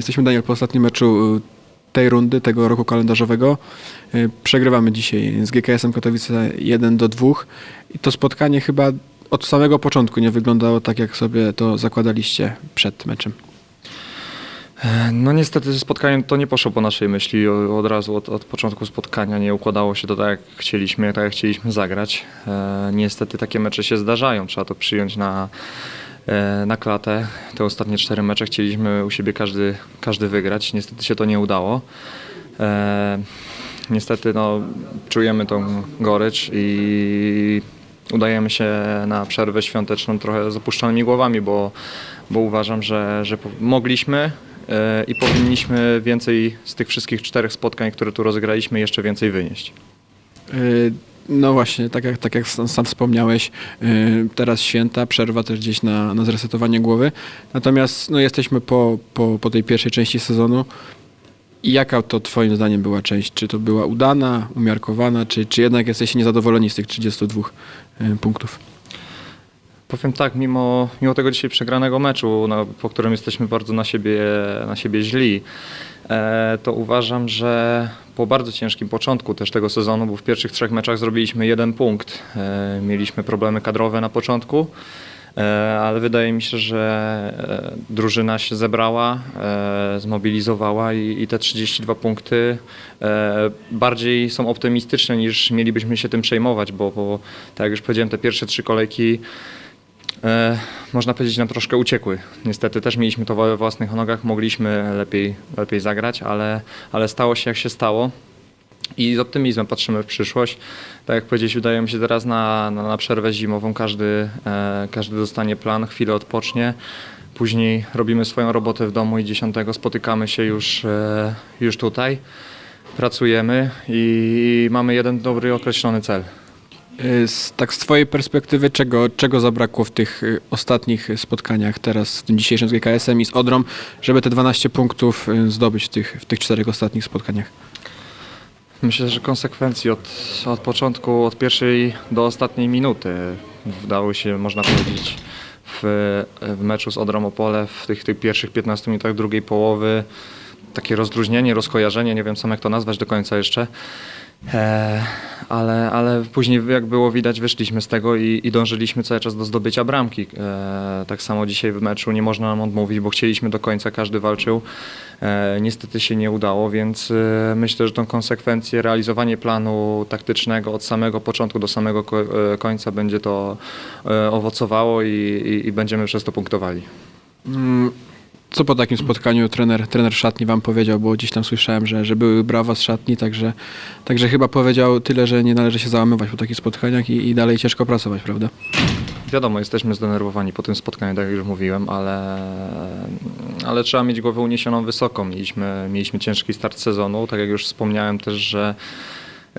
Jesteśmy, Daniel, po ostatnim meczu y, tej rundy, tego roku kalendarzowego. Y, Przegrywamy dzisiaj z GKS-em Katowice 1 do 2 i to spotkanie chyba od samego początku nie wyglądało tak, jak sobie to zakładaliście przed meczem. No niestety spotkanie to nie poszło po naszej myśli. Od razu od, od początku spotkania nie układało się to tak, jak chcieliśmy, tak jak chcieliśmy zagrać. E, niestety takie mecze się zdarzają, trzeba to przyjąć na, e, na klatę. Te ostatnie cztery mecze chcieliśmy u siebie każdy, każdy wygrać. Niestety się to nie udało. E, niestety no, czujemy tą gorycz i udajemy się na przerwę świąteczną trochę z opuszczonymi głowami, bo, bo uważam, że, że mogliśmy e, i powinniśmy więcej z tych wszystkich czterech spotkań, które tu rozegraliśmy, jeszcze więcej wynieść. No właśnie, tak jak, tak jak sam, wspomniałeś, y, teraz święta, przerwa też gdzieś na, na zresetowanie głowy. Natomiast no, jesteśmy po, po, po tej pierwszej części sezonu. I jaka to twoim zdaniem była część? Czy to była udana, umiarkowana, czy, czy jednak jesteście niezadowoleni z tych 32 y, punktów? Powiem tak, mimo, mimo tego dzisiaj przegranego meczu, no, po którym jesteśmy bardzo na siebie, na siebie źli, e, to uważam, że po bardzo ciężkim początku też tego sezonu, bo w pierwszych trzech meczach zrobiliśmy jeden punkt. E, mieliśmy problemy kadrowe na początku, e, ale wydaje mi się, że e, drużyna się zebrała, zmobilizowała i, te 32 punkty bardziej są optymistyczne niż mielibyśmy się tym przejmować, bo, bo tak jak już powiedziałem, te pierwsze trzy kolejki e, można powiedzieć, nam troszkę uciekły. Niestety też mieliśmy to we własnych nogach, mogliśmy lepiej, lepiej zagrać, ale, ale stało się jak się stało. I z optymizmem patrzymy w przyszłość. Tak jak powiedzieć, wydaje mi się teraz na, na, na przerwę zimową każdy, e, każdy dostanie plan, chwilę odpocznie. Później robimy swoją robotę w domu i 10 spotykamy się już, e, już tutaj. Pracujemy i mamy jeden dobry określony cel. Y, Z, tak z twojej perspektywy, czego, czego zabrakło w tych y, ostatnich spotkaniach teraz, w tym dzisiejszym z GKS-em i z Odrą, żeby te 12 punktów y, zdobyć w tych, w tych czterech ostatnich spotkaniach? Myślę, że konsekwencji od, od początku, od pierwszej do ostatniej minuty udało się, można powiedzieć, w, w meczu z Odrą Opole w tych, tych pierwszych 15 minutach drugiej połowy takie rozluźnienie, rozkojarzenie, nie wiem sam jak to nazwać do końca jeszcze. E, ale, ale później, jak było widać, wyszliśmy z tego i, i dążyliśmy cały czas do zdobycia bramki. E, tak samo dzisiaj w meczu nie można nam odmówić, bo chcieliśmy do końca, każdy walczył. E, niestety się nie udało, więc e, myślę, że tą konsekwencję, realizowanie planu taktycznego od samego początku do samego ko- e, końca będzie to e, owocowało i, i, i będziemy przez to punktowali. Mm, Co po takim spotkaniu trener, trener szatni wam powiedział, bo gdzieś tam słyszałem, że, że były brawa z szatni, także, także chyba powiedział tyle, że nie należy się załamywać po takich spotkaniach i, i dalej ciężko pracować, prawda? Wiadomo, jesteśmy zdenerwowani po tym spotkaniu, tak jak już mówiłem, ale, ale trzeba mieć głowę uniesioną wysoko. Mieliśmy, mieliśmy ciężki start sezonu, tak jak już wspomniałem też, że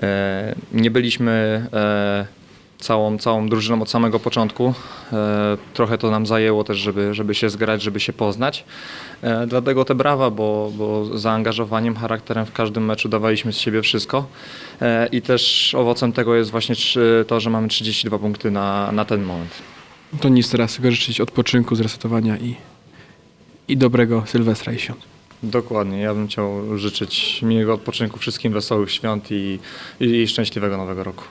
e, nie byliśmy e, całą, całą drużyną od samego początku. E, trochę to nam zajęło też, żeby, żeby się zgrać, żeby się poznać. E, dlatego te brawa, bo, bo zaangażowaniem, charakterem w każdym meczu dawaliśmy z siebie wszystko. E, I też owocem tego jest właśnie to, że mamy 32 punkty na, na ten moment. To nic teraz tylko życzyć odpoczynku, zresetowania i, i dobrego Sylwestra i świąt. Dokładnie. Ja bym chciał życzyć miłego odpoczynku wszystkim, wesołych świąt i, i, i szczęśliwego nowego roku.